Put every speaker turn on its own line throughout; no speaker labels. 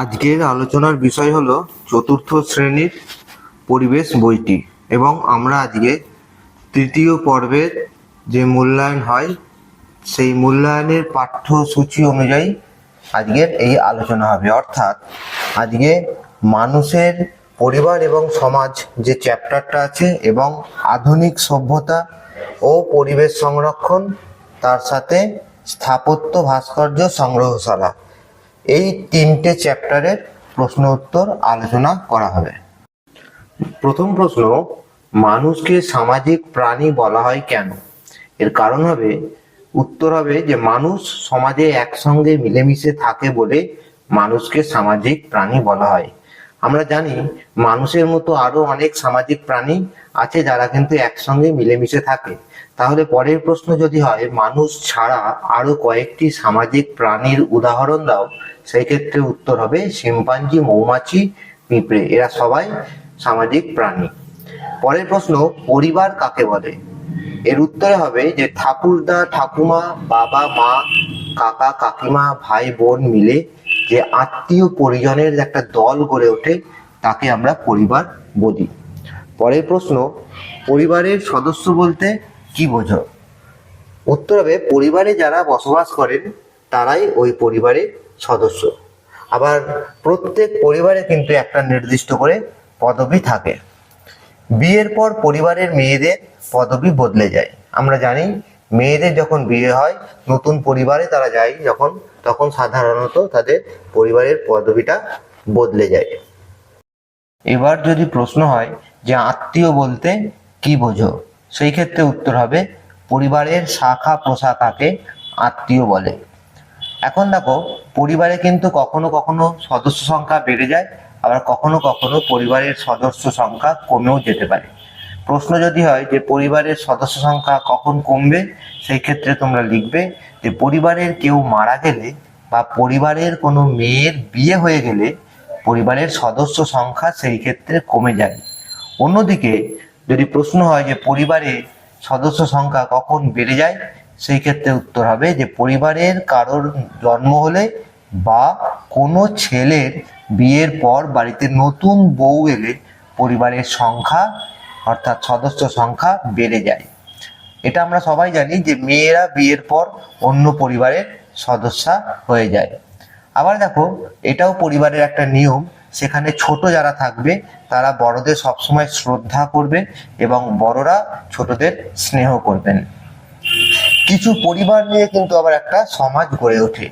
আজকের আলোচনার বিষয় হলো চতুর্থ শ্রেণির পরিবেশ বইটি এবং আমরা আজকে তৃতীয় পর্বের যে মূল্যায়ন হয়, সেই মূল্যায়নের পাঠ্যসূচি অনুযায়ী আজকের এই আলোচনা হবে। অর্থাৎ আজকে মানুষের পরিবার এবং সমাজ যে চ্যাপ্টারটা আছে এবং আধুনিক সভ্যতা ও পরিবেশ সংরক্ষণ, তার সাথে স্থাপত্য ভাস্কর্য সংগ্রহশালা এই তিনটে চ্যাপ্টারের প্রশ্ন উত্তর আলোচনা করা হবে। প্রথম প্রশ্ন, মানুষকে সামাজিক প্রাণী বলা হয় কেন? এর কারণ হবে, উত্তর হবে যে মানুষ সমাজে একসঙ্গে মিলেমিশে থাকে বলে মানুষকে সামাজিক প্রাণী বলা হয়। আমরা জানি, মানুষের মতো আরও অনেক সামাজিক প্রাণী আছে যারা কিন্তু একসঙ্গে মিলেমিশে থাকে। তাহলে পরের প্রশ্ন যদি হয়, মানুষ ছাড়া আরও কয়েকটি সামাজিক প্রাণীর উদাহরণ দাও, সেই ক্ষেত্রে উত্তর হবে শিম্পাঞ্জি, মৌমাছি, পিঁপড়ে। এরা সবাই সামাজিক প্রাণী। পরের প্রশ্ন, পরিবার কাকে বলে? এর উত্তরে হবে যে ঠাকুরদা, ঠাকুমা, বাবা, মা, কাকা, কাকিমা, ভাই, বোন মিলে যে আত্মীয় পরিজনের একটা দল গড়ে ওঠে, তাকে আমরা পরিবার বলি। পরের প্রশ্ন, পরিবারের সদস্য বলতে কি বোঝো উত্তর হবে পরিবারে যারা বসবাস করেন, তারাই ওই পরিবারের সদস্য। আবার প্রত্যেক পরিবারে কিন্তু একটা নির্দিষ্ট করে পদবি থাকে। বিয়ের পর পরিবারের মেয়েদের পদবি বদলে যায়। আমরা জানি, মেয়েদের যখন বিয়ে হয়, নতুন পরিবারে তারা যায় যখন, তখন সাধারণত তাদের পরিবারের পদবিটা বদলে যায়। এবার যদি প্রশ্ন হয় যে আত্মীয় বলতে কি বোঝো? সেই ক্ষেত্রে উত্তর হবে পরিবারের শাখা প্রশাখাকে আত্মীয় বলে। এখন দেখো, পরিবারে কিন্তু কখনো কখনো সদস্য সংখ্যা বেড়ে যায়, আবার কখনো কখনো পরিবারের সদস্য সংখ্যা কমেও যেতে পারে। প্রশ্ন যদি হয় যে পরিবারের সদস্য সংখ্যা কখন কমবে, সেই ক্ষেত্রে তোমরা লিখবে যে পরিবারের কেউ মারা গেলে বা পরিবারের কোনো মেয়ের বিয়ে হয়ে গেলে পরিবারের সদস্য সংখ্যা সেই ক্ষেত্রে কমে যায়। অন্যদিকে যদি প্রশ্ন হয় যে পরিবারে সদস্য সংখ্যা কখন বেড়ে যায়, সেই ক্ষেত্রে উত্তর হবে যে পরিবারের কারোর জন্ম হলে বা কোনো ছেলের বিয়ের পর বাড়িতে নতুন বউ এলে পরিবারের সংখ্যা, অর্থাৎ সদস্য সংখ্যা বেড়ে যায়। এটা আমরা সবাই জানি যে মেয়েরা বিয়ের পর অন্য পরিবারের সদস্যা হয়ে যায়। আবার দেখো, এটাও পরিবারের একটা নিয়ম সেখানে ছোট যারা থাকবে, তারা বড়দের সবসময় শ্রদ্ধা করবে এবং বড়রা ছোটদের স্নেহ করবেন। কিছু পরিবার নিয়ে কিন্তু আবার একটা সমাজ গড়ে ওঠে।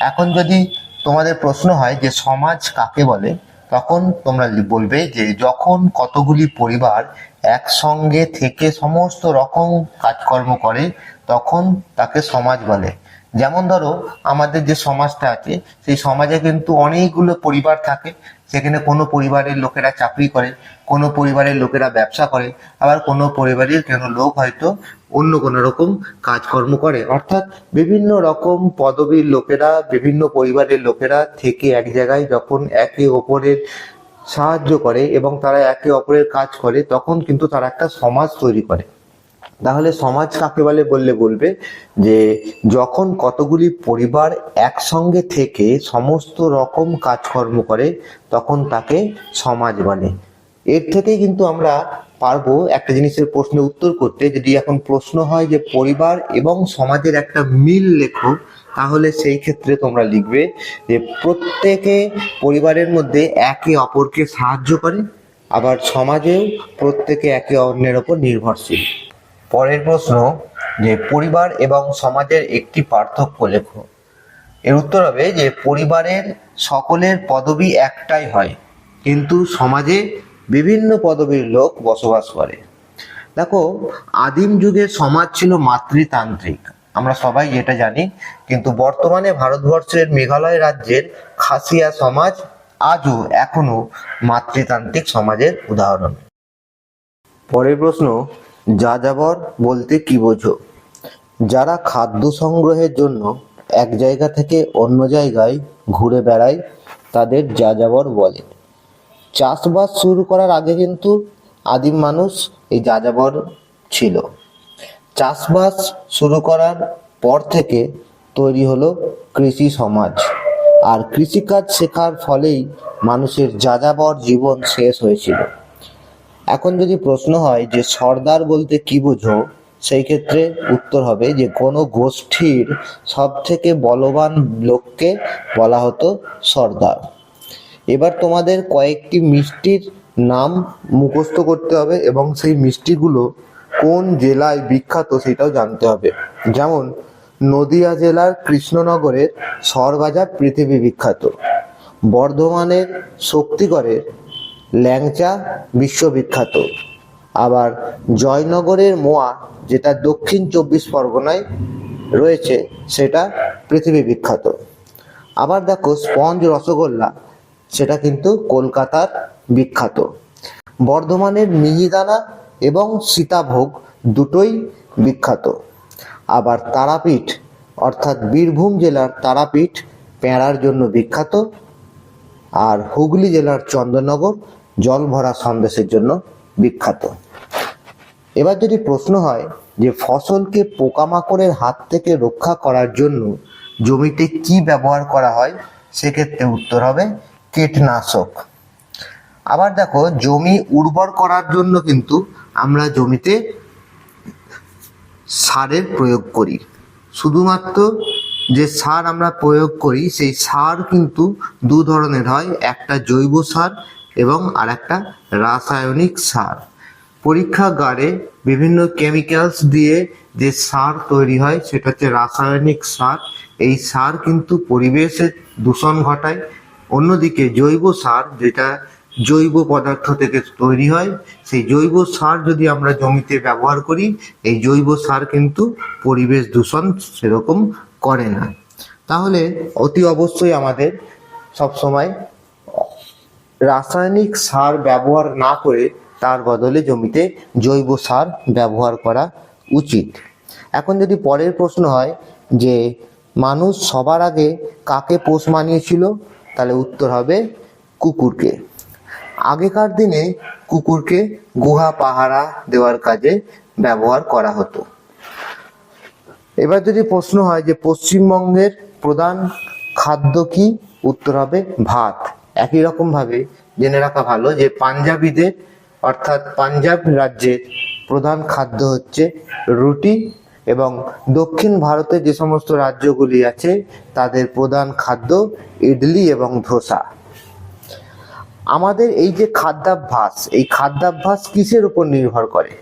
এখন যদি তোমাদের প্রশ্ন হয় যে সমাজ কাকে বলে, তখন তোমরা বলবে যে যখন কতগুলি পরিবার একসঙ্গে থেকে সমস্ত রকম কাজকর্ম করে, তখন তাকে সমাজ বলে। যেমন ধরো, আমাদের যে সমাজটা আছে, সেই সমাজে কিন্তু অনেকগুলো পরিবার থাকে। সেখানে কোনো পরিবারের লোকেরা চাকরি করে, কোনো পরিবারের লোকেরা ব্যবসা করে, আবার কোনো পরিবারের কোনো লোক হয়তো অন্য কোনো রকম কাজকর্ম করে। অর্থাৎ বিভিন্ন রকম পদবীর লোকেরা, বিভিন্ন পরিবারের লোকেরা থেকে এক জায়গায় যখন একে অপরের সাহায্য করে এবং তারা একে অপরের কাজ করে, তখন কিন্তু তারা একটা সমাজ তৈরি করে। তাহলে সমাজ কাকে বলে বললে বলবে? যে যখন কতগুলি পরিবার একসঙ্গে থেকে সমস্ত রকম কাজকর্ম করে, তখন তাকে সমাজ বলে এর থেকেই কিন্তু আমরা পারব একটা জিনিসের প্রশ্নের উত্তর করতে। যদি এখন প্রশ্ন হয় যে পরিবার এবং সমাজের একটা মিল লেখো, তাহলে সেই ক্ষেত্রে তোমরা লিখবে যে প্রত্যেকে পরিবারের মধ্যে একে অপরকে সাহায্য করে, আবার সমাজেও প্রত্যেকে একে অন্যের ওপর নির্ভরশীল। পরের প্রশ্ন যে পরিবার এবং সমাজের একটি পার্থক্য লেখো। এর উত্তর হবে যে পরিবারের সকলের পদবি একটাই হয়, কিন্তু সমাজে বিভিন্ন পদবীর লোক বসবাস করে। দেখো, আদিম যুগের সমাজ ছিল মাতৃতান্ত্রিক। আমরা সবাই যেটা জানি, কিন্তু বর্তমানে ভারতবর্ষের মেঘালয় রাজ্যের খাসিয়া সমাজ আজও এখনও মাতৃতান্ত্রিক সমাজের উদাহরণ। পরের প্রশ্ন যাযাবর বলতে কি বোঝো? যারা খাদ্য সংগ্রহের জন্য এক জায়গা থেকে অন্য জায়গায় ঘুরে বেড়ায়, তাদের যাযাবর বলে। চাষবাস শুরু করার আগে কিন্তু আদিম মানুষ এই যাযাবর ছিল। চাষবাস শুরু করার পর থেকে তৈরি হলো কৃষি সমাজ। আর কৃষিকাজ শেখার ফলেই মানুষের যাযাবর জীবন শেষ হয়েছিল। এখন যদি প্রশ্ন হয় যে সর্দার বলতে কি বোঝো, সেই ক্ষেত্রে উত্তর হবে যে কোনো গোষ্ঠীর সব থেকে বলবান লোককে বলা হতো সর্দার। এবার তোমাদের কয়েকটি মিষ্টির নাম মুখস্থ করতে হবে এবং সেই মিষ্টিগুলো কোন জেলায় বিখ্যাত সেটাও জানতে হবে। যেমন, নদিয়া জেলার কৃষ্ণনগরের সরভাজা পৃথিবী বিখ্যাত। বর্ধমানের শক্তিগড়ের ল্যাংচা বিশ্ববিখ্যাত। আবার জয়নগরের মোয়া, যেটা দক্ষিণ চব্বিশ পরগনায় রয়েছে, সেটা পৃথিবী বিখ্যাত। আবার দেখো স্পঞ্জ রসগোল্লা, সেটা কিন্তু কলকাতার বিখ্যাত। বর্ধমানের মিহিদানা এবং সীতাভোগ দুটোই বিখ্যাত। আবার তারাপীঠ, অর্থাৎ বীরভূম জেলার তারাপীঠ পেঁড়ার জন্য বিখ্যাত। আর হুগলি জেলার চন্দননগর জল ভরা সন্দেশের জন্য বিখ্যাত। এবার যদি প্রশ্ন হয় যে ফসলকে পোকামাকড়ের হাত থেকে রক্ষা করার জন্য জমিতে কি ব্যবহার করা হয়, সেক্ষেত্রে উত্তর হবে কীটনাশক। আবার দেখো, জমি উর্বর করার জন্য কিন্তু আমরা জমিতে সারের প্রয়োগ করি। শুধুমাত্র যে সার আমরা প্রয়োগ করি, সেই সার কিন্তু দু ধরনের হয়। একটা জৈব সার এবং আর একটা রাসায়নিক সার। পরীক্ষাগারে বিভিন্ন কেমিক্যালস দিয়ে যে সার তৈরি হয়, সেটা হচ্ছে রাসায়নিক সার। এই সার কিন্তু পরিবেশে দূষণ ঘটায়। অন্যদিকে জৈব সার, যেটা জৈব পদার্থ থেকে তৈরি হয়, সেই জৈব সার যদি আমরা জমিতে ব্যবহার করি, এই জৈব সার কিন্তু পরিবেশ দূষণ সেরকম করে না। তাহলে অতি অবশ্যই আমাদের সবসময় রাসায়নিক সার ব্যবহার না করে তার বদলে জমিতে জৈব সার ব্যবহার করা উচিত। এখন যদি পরের প্রশ্ন হয় যে, মানুষ সবার আগে কাকে পোষ মানিয়েছিল? তাহলে উত্তর হবে কুকুরকে। আগেকার দিনে কুকুরকে গুহা পাহারা দেওয়ার কাজে ব্যবহার করা হতো। এবার যদি প্রশ্ন হয় যে, পশ্চিমবঙ্গের প্রধান খাদ্য কি? উত্তর হবে ভাত। একই রকম ভাবে জেনে রাখা ভালো যে পাঞ্জাবিদের, অর্থাৎ পাঞ্জাব রাজ্যের প্রধান খাদ্য হচ্ছে রুটি এবং দক্ষিণ ভারতে যে সমস্ত রাজ্যগুলি আছে তাদের প্রধান খাদ্য ইডলি এবং ধোসা। আমাদের এই যে খাদ্যাভ্যাস, এই খাদ্যাভ্যাস কিসের উপর নির্ভর করে?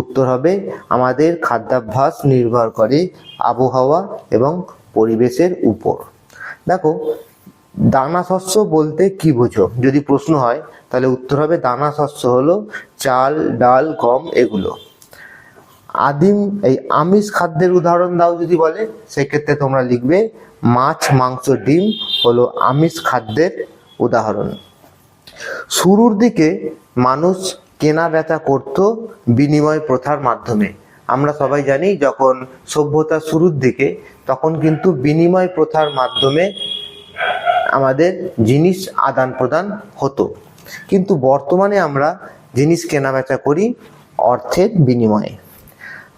উত্তর হবে, আমাদের খাদ্যাভ্যাস নির্ভর করে আবহাওয়া এবং পরিবেশের উপর। দেখো দানা শস্য বলতে কি বোঝো? যদি প্রশ্ন হয়, তাহলে উত্তর হবে দানা শস্য হলো চাল, ডাল, গম এগুলো। আদিম, এই আমিষ খাদ্যের উদাহরণ দাও যদি বলে, সেক্ষেত্রে তোমরা লিখবে, মাছ, মাংস, ডিম হলো আমিষ খাদ্যের উদাহরণ। শুরুর দিকে মানুষ কেনা বেচা করত বিনিময় প্রথার মাধ্যমে। আমরা সবাই জানি, যখন সভ্যতা শুরুর দিকে, তখন কিন্তু বিনিময় প্রথার মাধ্যমে আমাদের জিনিস আদান প্রদান হতো। কিন্তু বর্তমানে আমরা জিনিস কেনা বেচা করি অর্থের বিনিময়ে।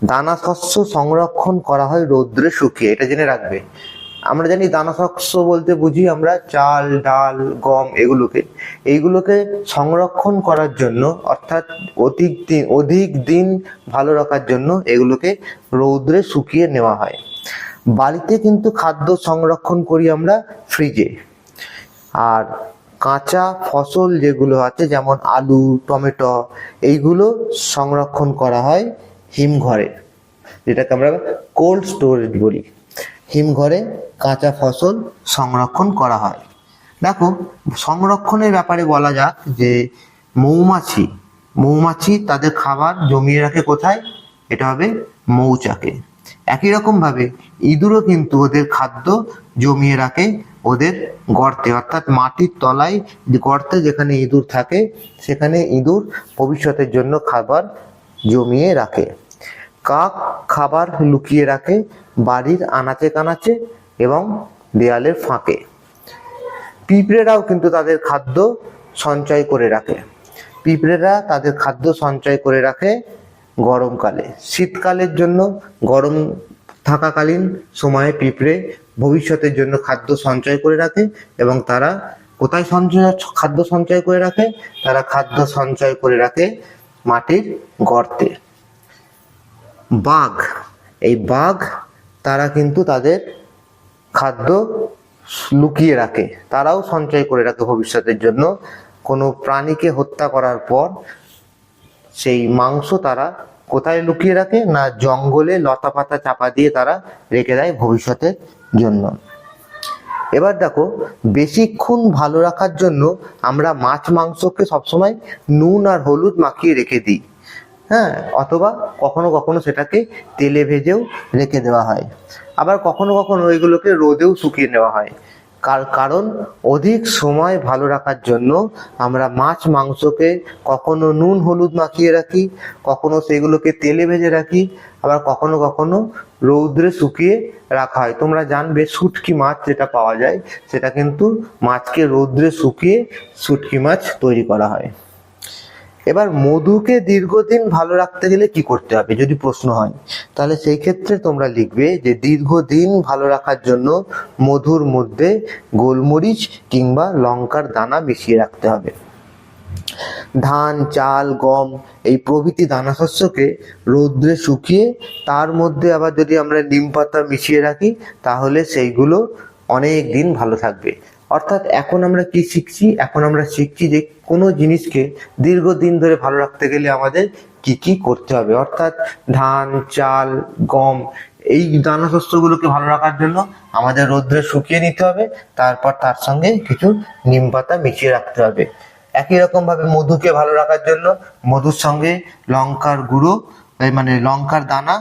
দানা শস্য সংরক্ষণ করা হয় রৌদ্রে শুকিয়ে, এটা জেনে রাখবে। আমরা জানি দানা শস্য বলতে বুঝি আমরা চাল, ডাল, গম এগুলোকে। এইগুলোকে সংরক্ষণ করার জন্য, অর্থাৎ অধিক দিন অধিক দিন ভালো রাখার জন্য এগুলোকে রৌদ্রে শুকিয়ে নেওয়া হয়। বাড়িতে কিন্তু খাদ্য সংরক্ষণ করি আমরা ফ্রিজে। আর কাঁচা ফসল যেগুলো আছে, যেমন আলু, টমেটো, এইগুলো সংরক্ষণ করা হয় হিমঘরে, যেটাকে আমরা কোল্ড স্টোরেজ বলি। হিমঘরে কাঁচা ফসল সংরক্ষণ করা হয়। দেখো, সংরক্ষণের ব্যাপারে বলা যাক যে মৌমাছি মৌমাছি তাদের খাবার জমিয়ে রাখে কোথায়? এটা হবে মৌচাকে। একই রকম ভাবে ইঁদুরও কিন্তু ওদের খাদ্য জমিয়ে রাখে, ওদের গর্তে। অর্থাৎ মাটির তলায় গর্তে যেখানে ইঁদুর থাকে, সেখানে ইঁদুর ভবিষ্যতের জন্য খাবার জমিয়ে রাখে। কাক খাবার লুকিয়ে রাখে বাড়ির আনাচে কানাচে এবং দেয়ালের ফাঁকে। পিঁপড়েরাও কিন্তু তাদের খাদ্য সঞ্চয় করে রাখে। পিঁপড়েরা তাদের খাদ্য সঞ্চয় করে রাখে গরমকালে। শীতকালের জন্য গরম থাকাকালীন সময়ে পিঁপড়ে ভবিষ্যতের জন্য খাদ্য সঞ্চয় করে রাখে এবং তারা কোথায় সঞ্চয়, খাদ্য সঞ্চয় করে রাখে? তারা খাদ্য সঞ্চয় করে রাখে মাটির গর্তে। বাঘ, এই বাঘ তারা কিন্তু তাদের খাদ্য লুকিয়ে রাখে। তারাও সঞ্চয় করে রাখে ভবিষ্যতের জন্য। কোনো প্রাণীকে হত্যা করার পর সেই মাংস তারা কোথায় লুকিয়ে রাখে না জঙ্গলে লতা পাতা চাপা দিয়ে তারা রেখে দেয় ভবিষ্যতের জন্য? এবার দেখো, বেশিক্ষণ ভালো রাখার জন্য আমরা মাছ মাংসকে সবসময় নুন আর হলুদ মাখিয়ে রেখে দিই। হ্যাঁ অথবা কখনো কখনো সেটাকে তেলে ভেজেও রেখে দেওয়া হয়। আবার কখনো কখনো এগুলোকে রোদেও শুকিয়ে নেওয়া হয়। কারণ? অধিক সময় ভালো রাখার জন্য আমরা মাছ, মাংসকে কখনো নুন, হলুদ মাখিয়ে রাখি, কখনো সেগুলোকে তেলে ভেজে রাখি, আবার কখনো কখনো রৌদ্রে শুকিয়ে রাখা হয়। তোমরা জানবে শুটকি মাছ যেটা পাওয়া যায়, সেটা কিন্তু মাছকে রৌদ্রে শুকিয়ে শুটকি মাছ তৈরি করা হয়। এবার মধুকে দীর্ঘদিন ভালো রাখতে গেলে কি করতে হবে, যদি প্রশ্ন হয়? তাহলে সেই ক্ষেত্রে তোমরা লিখবে যে দীর্ঘদিন ভালো রাখার জন্য মধুর মধ্যে গোলমরিচ কিংবা লঙ্কার দানা মিশিয়ে রাখতে হবে। ধান, চাল, গম এই প্রভৃতি দানা শস্যকে রৌদ্রে শুকিয়ে তার মধ্যে আবার যদি আমরা নিম পাতা মিশিয়ে রাখি, তাহলে সেইগুলো অনেক দিন ভালো থাকবে। অর্থাৎ এখন আমরা কি শিখছি? এখন আমরা শিখছি যে কোনো জিনিসকে দীর্ঘদিন ধরে ভালো রাখতে গেলে আমাদের কি কি করতে হবে? অর্থাৎ ধান, চাল, গম এই দানা শস্যগুলোকে ভালো রাখার জন্য আমাদের রৌদ্রে শুকিয়ে নিতে হবে, তারপর তার সঙ্গে কিছু নিম পাতা মিশিয়ে রাখতে হবে। একই রকম ভাবে মধুকে ভালো রাখার জন্য মধুর সঙ্গে লঙ্কার গুঁড়ো মানে লঙ্কার দানা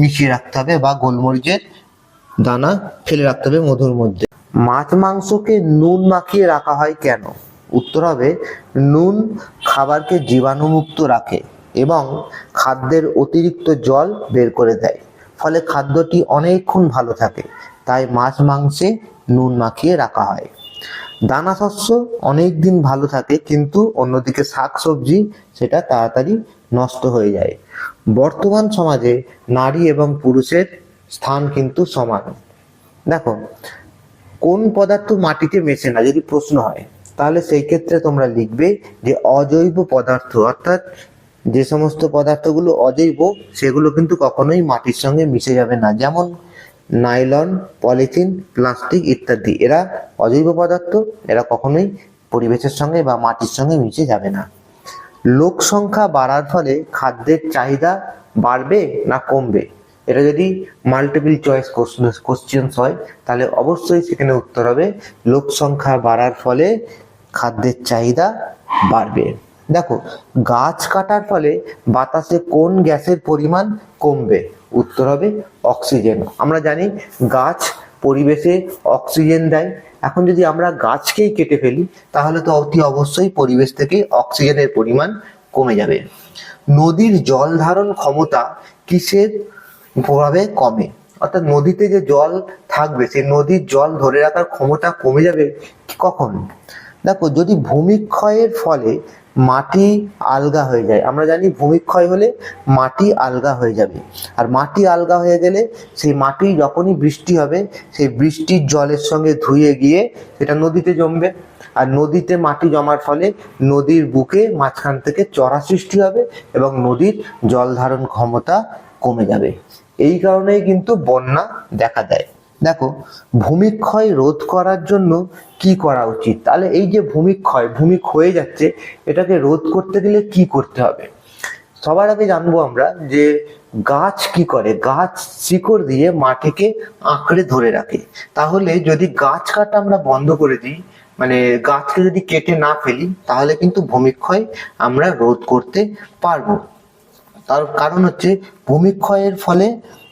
মিশিয়ে রাখতে হবে বা গোলমরিচের দানা ফেলে রাখতে হবে মধুর মধ্যে। মাছ মাংসকে নুন মাখিয়ে রাখা হয় কেন? উত্তর হবে, নুন খাবারকে জীবাণুমুক্ত রাখে এবং খাদ্যের অতিরিক্ত জল বের করে দেয়, ফলে খাদ্যটি অনেকক্ষণ ভালো থাকে, তাই মাছ মাংসে নুন মাখিয়ে রাখা হয়। দানা শস্য অনেক দিন ভালো থাকে, কিন্তু অন্যদিকে শাক সবজি সেটা তাড়াতাড়ি নষ্ট হয়ে যায়। বর্তমান সমাজে নারী এবং পুরুষের স্থান কিন্তু সমান। দেখো কোন পদার্থ মাটিতে মেশে না, যদি প্রশ্ন হয়, তাহলে সেই ক্ষেত্রে তোমরা লিখবে যে অজৈব পদার্থ, অর্থাৎ যে সমস্ত পদার্থগুলো অজৈব, সেগুলো কিন্তু কখনোই মাটির সঙ্গে মিশে যাবে না। যেমন নাইলন, পলিথিন, প্লাস্টিক ইত্যাদি, এরা অজৈব পদার্থ, এরা কখনোই পরিবেশের সঙ্গে বা মাটির সঙ্গে মিশে যাবে না। লোক সংখ্যা বাড়ার ফলে খাদ্যের চাহিদা বাড়বে না কমবে? এটা যদি মাল্টিপল চয়েস কোশ্চেন্স হয়, তাহলে অবশ্যই সেখানে উত্তর হবে, লোক সংখ্যা বাড়ার ফলে খাদ্যের চাহিদা বাড়বে। দেখো, গাছ কাটার ফলে বাতাসে কোন গ্যাসের পরিমাণ কমবে? উত্তর হবে অক্সিজেন। আমরা জানি গাছ পরিবেশে অক্সিজেন দেয়। এখন যদি আমরা গাছকেই কেটে ফেলি, তাহলে তো অতি অবশ্যই পরিবেশ থেকে অক্সিজেনের পরিমাণ কমে যাবে। নদীর জল ধারণ ক্ষমতা কিসের? প্রভাবে কমে। অর্থাৎ নদীতে যে জল থাকবে, সেই নদীর জল ধরে রাখার ক্ষমতা কমে যাবে কখন? দেখো, যদি ভূমিক্ষয়ের ফলে মাটি আলগা হয়ে যায়, আমরা জানি ভূমিক্ষয় হলে মাটি আলগা হয়ে যাবে। আর মাটি আলগা হয়ে গেলে সেই মাটি যখনই বৃষ্টি হবে, সেই বৃষ্টির জলের সঙ্গে ধুয়ে গিয়ে সেটা নদীতে জমবে। আর নদীতে মাটি জমার ফলে নদীর বুকে মাঝখান থেকে চড়া সৃষ্টি হবে এবং নদীর জল ধারণ ক্ষমতা কমে যাবে। এই কারণেই কিন্তু বন্যা দেখা দেয়। দেখো, ভূমিক্ষয় রোধ করার জন্য কি করা উচিত? তাহলে এই যে ভূমিক্ষয়, ভূমি ক্ষয়ে যাচ্ছে, এটাকে রোধ করতে গেলে কি করতে হবে? সবার আগে জানব আমরা যে গাছ কি করে? গাছ শিকড় দিয়ে মাটিকে আঁকড়ে ধরে রাখে। তাহলে যদি গাছ কাটা আমরা বন্ধ করে দিই মানে গাছকে যদি কেটে না ফেলি, তাহলে কিন্তু ভূমিক্ষয় আমরা রোধ করতে পারব। তার কারণ হচ্ছে ভূমিক্ষয়ের ফলে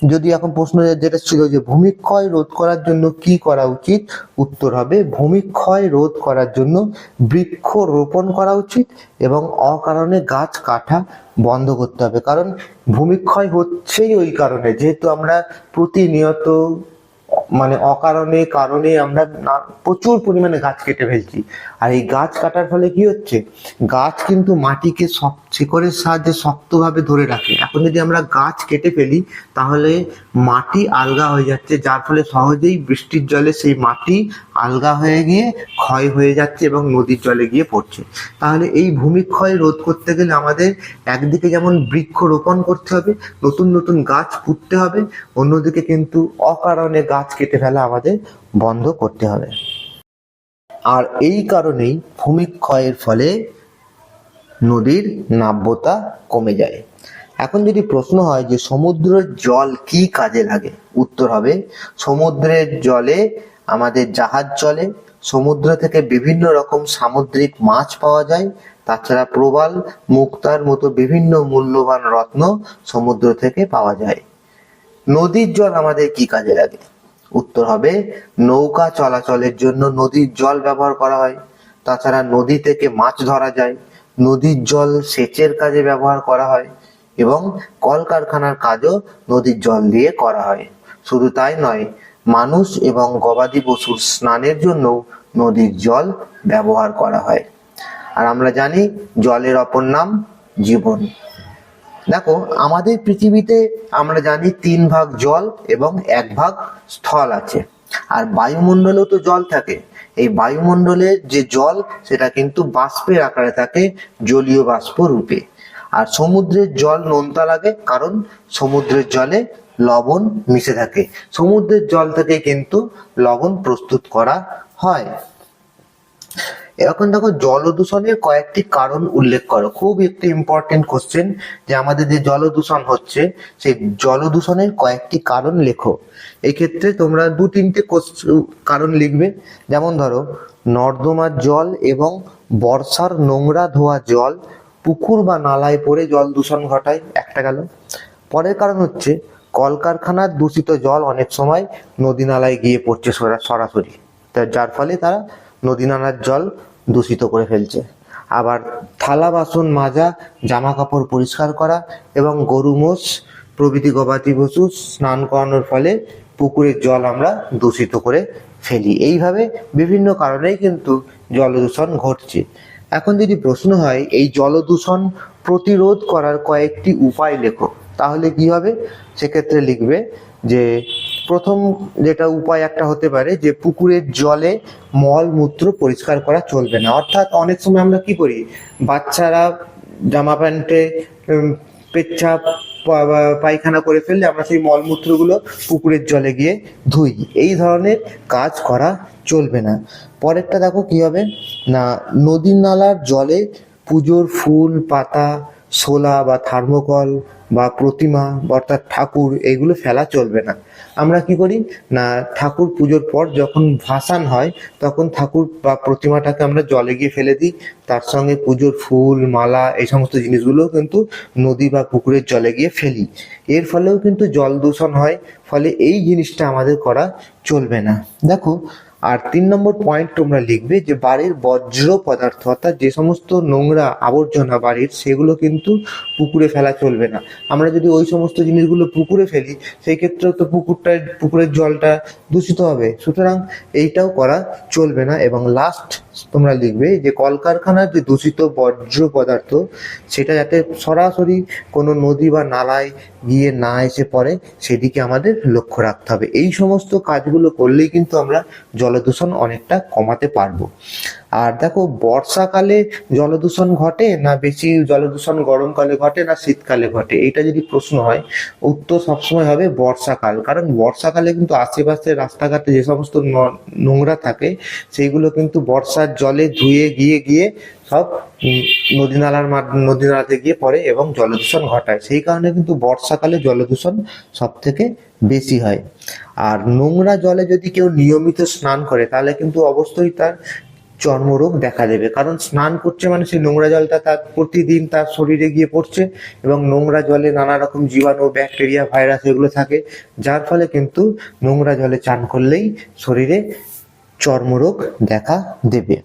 যদি এখন প্রশ্ন যেটা ছিল যে ভূমিক্ষয় রোধ করার জন্য কি করা উচিত? উত্তর হবে ভূমিক্ষয় রোধ করার জন্য বৃক্ষ রোপণ করা উচিত এবং অকারণে গাছ কাটা বন্ধ করতে হবে। কারণ ভূমিক্ষয় হচ্ছেই ওই কারণে। যেহেতু আমরা প্রতিনিয়ত মানে অকারণে কারণে আমরা প্রচুর পরিমাণে গাছ কেটে ফেলছি। আর এই গাছ কাটার ফলে কি হচ্ছে? গাছ কিন্তু মাটিকে সব শিকড়ের সাহায্যে শক্তভাবে ধরে রাখে। এখন যদি আমরা গাছ কেটে ফেলি, তাহলে মাটি আলগা হয়ে যাচ্ছে, যার ফলে সহজেই বৃষ্টির জলে সেই মাটি আলগা হয়ে গিয়ে ক্ষয় হয়ে যাচ্ছে এবং নদীর জলে গিয়ে পড়ছে। তাহলে এই ভূমিক্ষয় রোধ করতে গেলে আমাদের একদিকে যেমন বৃক্ষ রোপণ করতে হবে, নতুন নতুন গাছ পুঁততে হবে, অন্যদিকে কিন্তু অকারণে গাছ কেটে ফেলা আমাদের বন্ধ করতে হবে। আর এই কারণেই ভূমিক্ষয়ের ফলে নদীর নাব্যতা কমে যায়। এখন যদি প্রশ্ন হয় যে সমুদ্রের জল কি কাজে লাগে, উত্তর হবে, সমুদ্রের জলে আমাদের জাহাজ চলে, সমুদ্র থেকে বিভিন্ন রকম সামুদ্রিক মাছ পাওয়া যায়, তাছাড়া প্রবাল, মুক্তার মতো বিভিন্ন মূল্যবান রত্ন সমুদ্র থেকে পাওয়া যায়। নদীর জল আমাদের কি কাজে লাগে? উত্তর হবে, নৌকা চলাচলের জন্য নদীর জল ব্যবহার করা হয়। তাছাড়া নদী থেকে মাছ ধরা যায়। নদীর জল সেচের কাজে ব্যবহার করা হয় এবং কলকারখানার কাজও নদীর জল দিয়ে করা হয়। শুধু তাই নয়, মানুষ এবং গবাদি পশুর স্নানের জন্য নদীর জল ব্যবহার করা হয়। আর আমরা জানি, জলের অপর নাম জীবন। দেখো, আমাদের পৃথিবীতে আমরা জানি তিন ভাগ জল এবং এক ভাগ স্থল আছে। আর বায়ুমণ্ডলেও তো জল থাকে। এই বায়ুমণ্ডলের যে জল, সেটা কিন্তু বাষ্পের আকারে থাকে জলীয় বাষ্প রূপে। আর সমুদ্রের জল নোনতা লাগে, কারণ সমুদ্রের জলে লবণ মিশে থাকে। সমুদ্রের জল থেকে কিন্তু লবণ প্রস্তুত করা হয়। এখন দেখো জল দূষণের কয়েকটি কারণ উল্লেখ করো। খুব একটি ইম্পর্টেন্ট কোশ্চেন যে আমাদের যে জল দূষণ হচ্ছে, সেই জল দূষণের কয়েকটি কারণ লেখো। এই ক্ষেত্রে তোমরা দু তিনটে কারণ লিখবে। যেমন ধরো, নর্দমার জল এবং বর্ষার নোংরা ধোয়া জল, পুকুর বা নালায় পড়ে জল দূষণ ঘটায়। একটা গেল। পরের কারণ হচ্ছে, কলকারখানার দূষিত জল অনেক সময় নদী নালায় গিয়ে পড়ছে সরা- সরাসরি। যার ফলে তারা নদী নালার জল দূষিত করে ফেলছে। আবার থালা বাসন মাজা জামা কাপড় পরিষ্কার করা এবং গরু মোষ প্রভৃতি গবাদি পশু স্নান করানোর ফলে পুকুরের জল আমরা দূষিত করে ফেলি। এইভাবে বিভিন্ন কারণেই কিন্তু জল দূষণ ঘটছে। এখন যদি প্রশ্ন হয়, এই জল দূষণ প্রতিরোধ করার কয়েকটি উপায় লেখো, তাহলে কি হবে? সেক্ষেত্রে লিখবে যে প্রথম যেটা উপায় একটা হতে পারে যে পুকুরের জলে মল মূত্র পরিষ্কার করা চলবে না। অর্থাৎ অনেক সময় আমরা কি করি? বাচ্চারা জামা প্যান্টে পেচ্ছাপ পায়খানা করে ফেললে আমরা সেই মলমূত্রগুলো পুকুরের জলে গিয়ে ধুই। এই ধরনের কাজ করা চলবে না। পরেরটা দেখো কি হবে? না নদী নালার জলে পুজোর ফুল, পাতা শোলা বা থার্মোকল বা প্রতিমা, অর্থাৎ ঠাকুর, এগুলো ফেলা চলবে না। আমরা কি করি? না, ঠাকুর পুজোর পর যখন ভাসান হয়, তখন ঠাকুর বা প্রতিমাটাকে আমরা জলে গিয়ে ফেলে দিই। তার সঙ্গে পুজোর ফুল, মালা, এই সমস্ত জিনিসগুলো কিন্তু নদী বা পুকুরের জলে গিয়ে ফেলি। এর ফলেও কিন্তু জল দূষণ হয়, ফলে এই জিনিসটা আমাদের করা চলবে না। দেখো আর তিন নম্বর পয়েন্ট তোমরা লিখবে যে বাড়ির বজ্র পদার্থ, অর্থাৎ যে সমস্ত নোংরা আবর্জনা বাড়ির, সেগুলো কিন্তু পুকুরে ফেলা চলবে না। আমরা যদি ওই সমস্ত জিনিসগুলো পুকুরে ফেলি, সেই ক্ষেত্রেও তো পুকুরটায়, পুকুরের জলটা দূষিত হবে। সুতরাং এইটাও করা চলবে না। এবং লাস্ট তোমরা লিখবে যে কলকারখানার যে দূষিত বর্জ্য পদার্থ, সেটা যাতে সরাসরি কোনো নদী বা নালায় গিয়ে না এসে পড়ে, সেদিকে আমাদের লক্ষ্য রাখতে হবে। এই সমস্ত কাজগুলো করলেই কিন্তু আমরা জলদূষণ অনেকটা কমাতে পারব। আর দেখো, বর্ষাকালে জলদূষণ ঘটে না বেশি জলদূষণ গরমকালে ঘটে না শীতকালে ঘটে? এটা যদি প্রশ্ন হয়, উত্তর সবসময় হবে বর্ষাকাল। কারণ বর্ষাকালে কিন্তু আশেপাশে রাস্তাঘাটে যে সমস্ত নোংরা থাকে, সেইগুলো কিন্তু বর্ষার জলে ধুয়ে গিয়ে গিয়ে সব নদী নালার নদী নালাতে গিয়ে পড়ে এবং জলদূষণ ঘটায়। সেই কারণে কিন্তু বর্ষাকালে জলদূষণ সব থেকে বেশি হয়। আর নোংরা জলে যদি কেউ নিয়মিত স্নান করে, তাহলে কিন্তু অবশ্যই তার চর্মরোগ দেখা দেবে। কারণ স্নান করছে মানে সেই নোংরা জলটা তার প্রতিদিন তার শরীরে গিয়ে পড়ছে এবং নোংরা জলে নানা রকম জীবাণু, ব্যাকটেরিয়া, ভাইরাস এগুলো থাকে। যার ফলে কিন্তু নোংরা জলে চান করলেই শরীরে চর্মরোগ দেখা দেবে।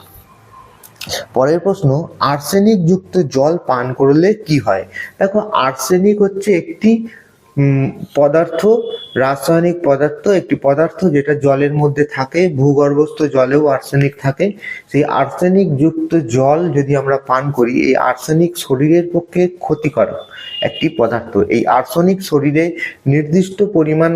পরের প্রশ্ন, আর্সেনিক যুক্ত জল পান করলে কি হয়? দেখো, আর্সেনিক হচ্ছে একটি পদার্থ, রাসায়নিক পদার্থ, একটি পদার্থ যেটা জলের মধ্যে থাকে, ভূগর্ভস্থ জলেও আর্সেনিক থাকে। সেই আর্সেনিক যুক্ত জল যদি আমরা পান করি, এই আর্সেনিক শরীরের পক্ষে ক্ষতিকারক একটি পদার্থ। এই আর্সেনিক শরীরে নির্দিষ্ট পরিমাণ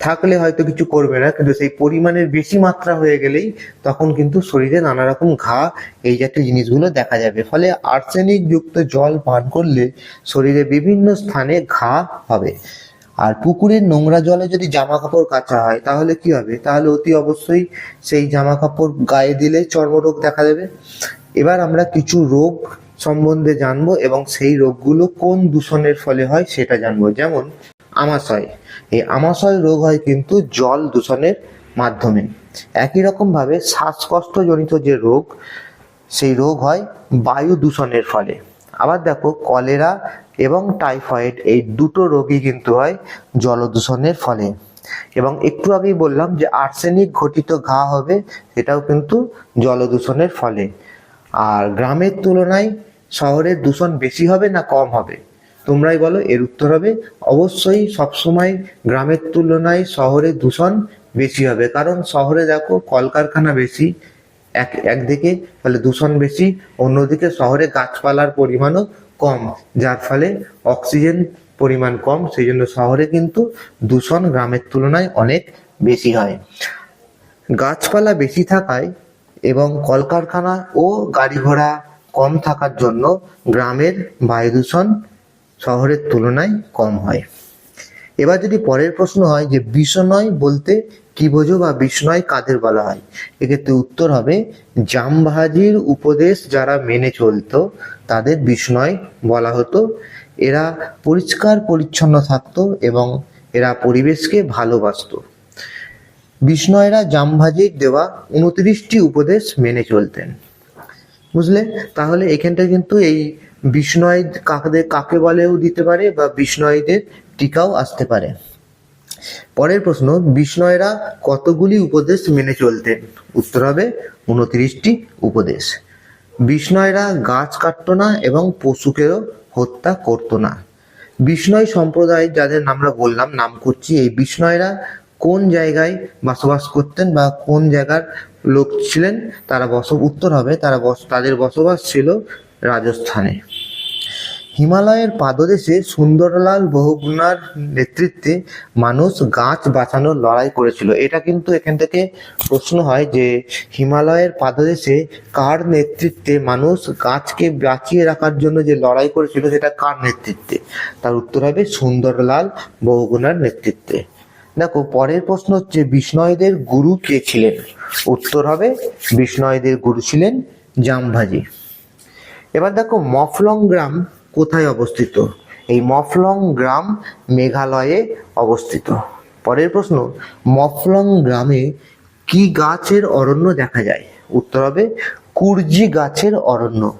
থাকলে হয়তো কিছু করবে না, কিন্তু সেই পরিমাণের বেশি মাত্রা হয়ে গেলেই তখন কিন্তু শরীরে নানা রকম ঘা এই জাতীয় জিনিসগুলো দেখা যাবে। ফলে আর্সেনিক যুক্ত জল পান করলে শরীরে বিভিন্ন স্থানে ঘা হবে। আর পুকুরের নোংরা জলে যদি জামা কাপড় কাচা হয়, তাহলে কি হবে? তাহলে অতি অবশ্যই সেই জামা কাপড় গায়ে দিলে চর্মরোগ দেখা দেবে। এবার আমরা কিছু রোগ সম্বন্ধে জানব এবং সেই রোগগুলো কোন দূষণের ফলে হয় সেটা জানব। যেমন, আমাশয়। এই আমাশয় রোগ হয় কিন্তু জল দূষণের মাধ্যমে। একই রকম ভাবে শ্বাসকষ্টজনিত যে রোগ, সেই রোগ হয় বায়ু দূষণের ফলে। আবার দেখো, কলেরা এবং টাইফয়েড এই দুটো রোগই কিন্তু হয় জলদূষণের ফলে। এবং একটু আগেই বললাম যে আর্সেনিক ঘটিত ঘা হবে, সেটাও কিন্তু জলদূষণের ফলে। আর গ্রামের তুলনায় শহরের দূষণ বেশি হবে না কম হবে? তোমরাই বলো, এর উত্তর হবে, অবশ্যই সবসময় গ্রামের তুলনায় শহরে দূষণ বেশি হবে। কারণ শহরে দেখো, কলকারখানা বেশি, এক, একদিকে ফলে দূষণ বেশি, অন্যদিকে শহরে গাছপালার পরিমাণও কম, যার ফলে অক্সিজেন পরিমাণ কম সেই জন্য শহরে কিন্তু দূষণ গ্রামের তুলনায় অনেক বেশি হয়। গাছপালা বেশি থাকায় এবং কলকারখানা ও গাড়ি ঘোড়া কম থাকার জন্য গ্রামের বায়ু দূষণ শহরের তুলনায় কম হয়। এবার যদি পরের প্রশ্ন হয় যে বিষ্ণয় বলতে কি বোঝো বা বিষ্ণয় কাদের বলা হয়? এক্ষেত্রে উত্তর হবে জামভাজির উপদেশ যারা মেনে চলতো, তাদের বিষ্ণয় বলা হতো। এরা পরিষ্কার পরিচ্ছন্ন থাকতো এবং এরা পরিবেশকে ভালোবাসতো। বিষ্ণয়রা জামভাজির দেওয়া উনত্রিশটি উপদেশ মেনে চলতেন। বুঝলে? তাহলে এখানটা কিন্তু এই বিষ্ণয় কাকে কাকে বলেও দিতে পারে বা বিষ্ণয়দের টিকাও আসতে পারে। পরের প্রশ্ন, বিষ্ণয়রা কতগুলি উপদেশ মেনে চলতেন উত্তর হবে উনত্রিশটি উপদেশ। বিষ্ণয়রা গাছ কাটতো না এবং পশুকেও হত্যা করতো না। বিষ্ণয় সম্প্রদায় যাদের আমরা বললাম, নাম করছি, এই বিষ্ণয়রা কোন জায়গায় বসবাস করতেন বা কোন জায়গার লোক ছিলেন, তারা বস, উত্তর হবে, তারা বস, তাদের বসবাস ছিল রাজস্থানে। হিমালয়ের পাদদেশে সুন্দরলাল বহুগুণার নেতৃত্বে মানুষ গাছ বাঁচানোর লড়াই করেছিল। এটা কিন্তু এখান থেকে প্রশ্ন হয় যে, হিমালয়ের পাদদেশে কার নেতৃত্বে মানুষ গাছকে বাঁচিয়ে রাখার জন্য যে লড়াই করেছিল, সেটা কার নেতৃত্বে? তার উত্তর হবে সুন্দরলাল বহুগুণার নেতৃত্বে। দেখো, পরের প্রশ্ন হচ্ছে, বিষ্ণয়দের গুরু কে ছিলেন? উত্তর হবে, বিষ্ণয়দের গুরু ছিলেন জামভাজি। এবার দেখো মফলং গ্রাম কোথায় অবস্থিত? এই মফলং গ্রাম মেঘালয়ে অবস্থিত। পরের প্রশ্ন, মফলং গ্রামে কি গাছের অরণ্য দেখা যায়? উত্তর হবে, কুর্জি গাছের অরণ্য।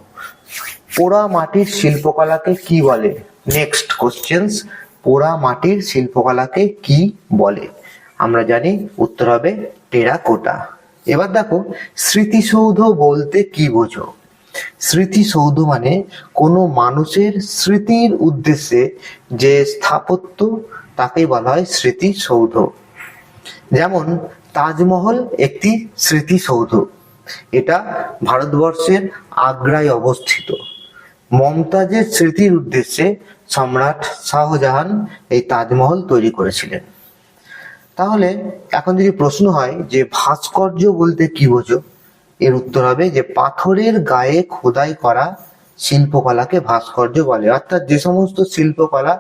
পোড়া মাটির শিল্পকলাকে কি বলে? নেক্সট কোশ্চেন্স পোড়া মাটির শিল্পকলাকে কি বলে? আমরা জানি, উত্তর হবে, টেরাকোটা। এবার দেখো, স্মৃতিসৌধ বলতে কি বোঝো? স্মৃতিসৌধ মানে কোনো মানুষের স্মৃতির উদ্দেশ্যে যে স্থাপত্য, তাকে বলা হয় স্মৃতিসৌধ যেমন, তাজমহল একটি স্মৃতিসৌধ এটা ভারতবর্ষের আগ্রায় অবস্থিত। মমতাজের স্মৃতির উদ্দেশ্যে সম্রাট শাহজাহান এই তাজমহল তৈরি করেছিলেন। তাহলে, এখন যদি প্রশ্ন হয় যে ভাস্কর্য বলতে কি বোঝো? এর উত্তর হবে যে পাথরের গায়ে খোদাই করা শিল্পকলাকে ভাস্কর্য বলে। অর্থাৎ যে সমস্ত শিল্পকলা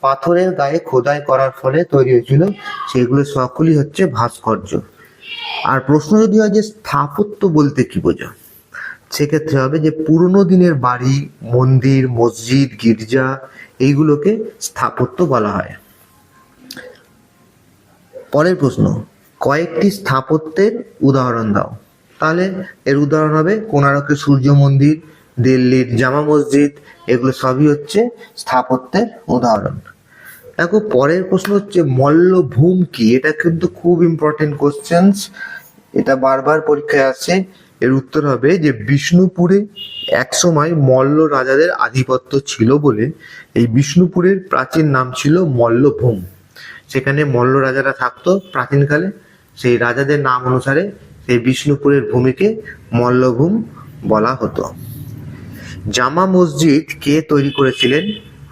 পাথরের গায়ে খোদাই করার ফলে তৈরি হয়েছিল, সেগুলো সকলই হচ্ছে ভাস্কর্য। আর প্রশ্ন যদি হয় যে স্থাপত্য বলতে কি বোঝা সেক্ষেত্রে হবে যে পুরনো দিনের বাড়ি, মন্দির, মসজিদ, গির্জা, এইগুলোকে স্থাপত্য বলা হয়। পরের প্রশ্ন, কয়েকটি স্থাপত্যের উদাহরণ দাও। তাহলে এর উদাহরণ হবে কোনারকের সূর্য মন্দির, দিল্লির জামা মসজিদ, এগুলো সবই হচ্ছে স্থাপত্যের উদাহরণ। দেখো, পরের প্রশ্ন হচ্ছে মল্লভূম কি? এটা কিন্তু খুব ইম্পর্টেন্ট কোশ্চেন্স এটা বারবার পরীক্ষায় আসে। এর উত্তর হবে যে বিষ্ণুপুরে একসময় মল্ল রাজাদের আধিপত্য ছিল বলে এই বিষ্ণুপুরের প্রাচীন নাম ছিল মল্লভূম। সেখানে মল্ল রাজারা থাকতো প্রাচীনকালে। সেই রাজাদের নাম অনুসারে সেই বিষ্ণুপুরের ভূমিকে মল্লভূম বলা হতো। জামা মসজিদ কে তৈরি করেছিলেন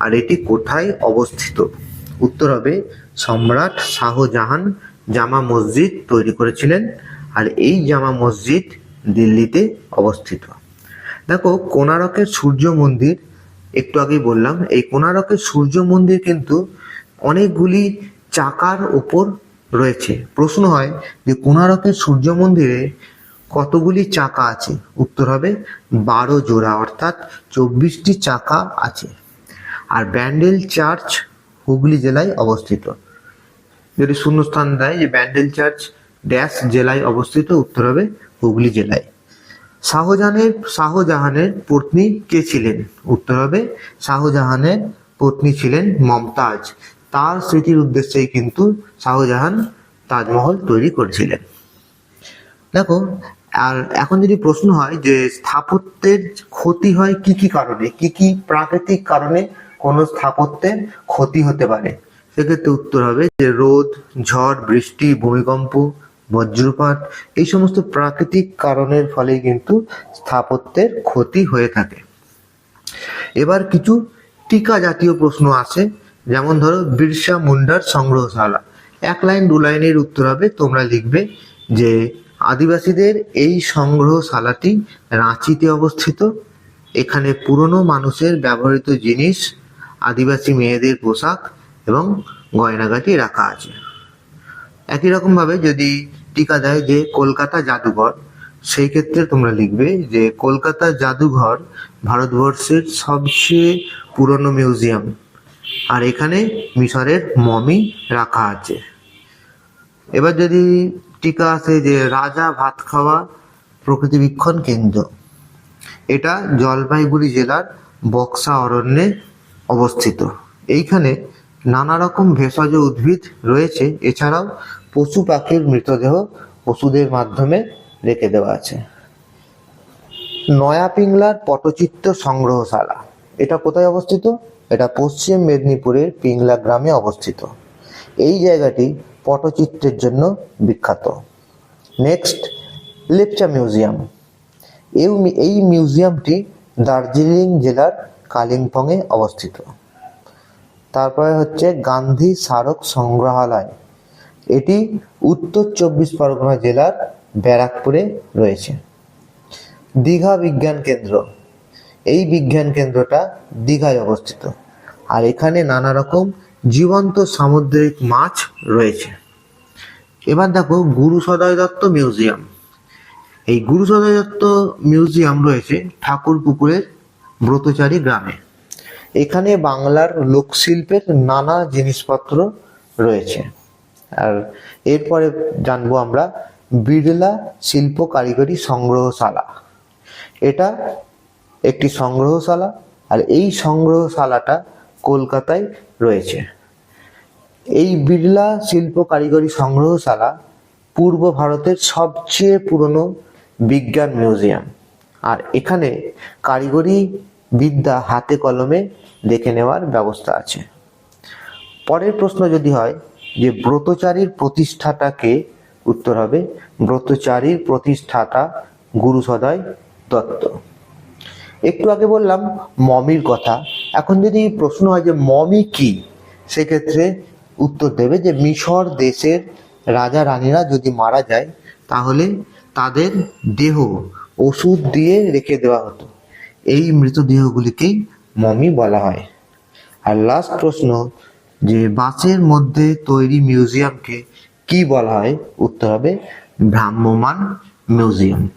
আর এটি কোথায় অবস্থিত? উত্তর হবে, সম্রাট শাহজাহান জামা মসজিদ তৈরি করেছিলেন আর এই জামা মসজিদ দিল্লিতে অবস্থিত। দেখো কোনারকের সূর্য মন্দির, একটু আগেই বললাম, এই কোনারকের সূর্য মন্দির কিন্তু অনেকগুলি চাকার ওপর রয়েছে। প্রশ্ন হয় যে কোনারকের সূর্য মন্দিরে কতগুলি চাকা আছে? উত্তর হবে বারো জোড়া, অর্থাৎ চব্বিশটি চাকা আছে। আর ব্যান্ডেল চার্চ হুগলি জেলায় অবস্থিত। যদি শূন্যস্থান দেয় যে ব্যান্ডেল চার্চ ড্যাশ জেলায় অবস্থিত, উত্তর হবে হুগলি জেলায়। শাহজাহানের শাহজাহানের পত্নী কে ছিলেন? উত্তর হবে শাহজাহানের পত্নী ছিলেন মমতাজ। তার স্মৃতির উদ্দেশ্যেই কিন্তু শাহজাহান তাজমহল তৈরি করেছিলেন। দেখো, আর এখন যদি প্রশ্ন হয় যে স্থাপত্যের ক্ষতি হয় কি কি কারণে, কি কি প্রাকৃতিক কারণে কোনো স্থাপত্যের ক্ষতি হতে পারে? সেক্ষেত্রে উত্তর হবে যে রোদ, ঝড়, বৃষ্টি, ভূমিকম্প, বজ্রপাত, এই সমস্ত প্রাকৃতিক কারণের ফলে কিন্তু স্থাপত্যের ক্ষতি হয়ে থাকে। এবার কিছু টিকা জাতীয় প্রশ্ন আছে যেমন ধরো বিরসা মুন্ডার সংগ্রহশালা। এক লাইন, দু লাইনের উত্তর হবে, তোমরা লিখবে যে, আদিবাসীদের এই সংগ্রহশালাটি রাঁচিতে অবস্থিত। এখানে পুরনো মানুষের ব্যবহৃত জিনিস, আদিবাসী মেয়েদের পোশাক এবং গয়নাগাটি রাখা আছে। একই রকম ভাবে যদি টিকা দেয় যে, কলকাতা জাদুঘর সেই ক্ষেত্রে তোমরা লিখবে যে, কলকাতা জাদুঘর ভারতবর্ষের সবচেয়ে পুরনো মিউজিয়াম। আর এখানে মিশরের মমি রাখা আছে। এবার যদি টিকা আছে যে রাজা ভাত খাওয়া প্রকৃতিবীক্ষণ কেন্দ্র, এটা জলপাইগুড়ি জেলার বক্সা অরণ্যে অবস্থিত। এইখানে নানা রকম ভেষজ উদ্ভিদ রয়েছে, এছাড়াও পশু পাখির মৃতদেহ ওষুধের মাধ্যমে রেখে দেওয়া আছে। নয়া পিংলার পটচিত্র সংগ্রহশালা, এটা কোথায় অবস্থিত? এটা পশ্চিম মেদিনীপুরের পিংলা গ্রামে অবস্থিত। এই জায়গাটি পটচিত্রের জন্য বিখ্যাত। Next, Lepcha museum. এই মিউজিয়ামটি দার্জিলিং জেলার কালিম্পংয়ে অবস্থিত। তারপরে হচ্ছে গান্ধী স্মারক সংগ্রহালয়। এটি উত্তর চব্বিশ পরগনা জেলার ব্যারাকপুরে রয়েছে। দীঘা বিজ্ঞান কেন্দ্র। এই বিজ্ঞান কেন্দ্রটা দীঘায় অবস্থিত। আর এখানে নানা রকম জীবন্ত সামুদ্রিক মাছ রয়েছে। এবার দেখো গুরু সদয় দত্ত মিউজিয়াম। এই গুরু সদয় দত্ত মিউজিয়াম রয়েছে ঠাকুর পুকুরের ব্রতচারী গ্রামে। এখানে বাংলার লোকশিল্পের নানা জিনিসপত্র রয়েছে। আর এরপরে জানব আমরা বিড়লা শিল্প কারিগরি সংগ্রহশালা। এটা একটি সংগ্রহশালা, আর এই সংগ্রহশালাটা কলকাতায় রয়েছে। এই বিড়লা শিল্প কারিগরি সংগ্রহশালা পূর্ব ভারতের সবচেয়ে পুরনো বিজ্ঞান মিউজিয়াম। আর এখানে কারিগরি বিদ্যা হাতে কলমে দেখে নেওয়ার ব্যবস্থা আছে। পরের প্রশ্ন যদি হয় যে ব্রতচারীর প্রতিষ্ঠাতাকে উত্তর হবে, ব্রতচারীর প্রতিষ্ঠাতা গুরু সদয় দত্ত। একটু আগে বললাম, মমির কথা। এখন যদি প্রশ্ন হয় যে মমি কি, সেক্ষেত্রে উত্তর দেবে যে মিশর দেশের রাজা রানীরা যদি মারা যায়, তাহলে তাদের দেহ ওষুধ দিয়ে রেখে দেওয়া হতো। এই মৃতদেহগুলিকেই মমি বলা হয়। আর লাস্ট প্রশ্ন, যে বাসের মধ্যে তৈরি মিউজিয়ামকে কি বলা হয়? উত্তর হবে ভ্রাম্যমান মিউজিয়াম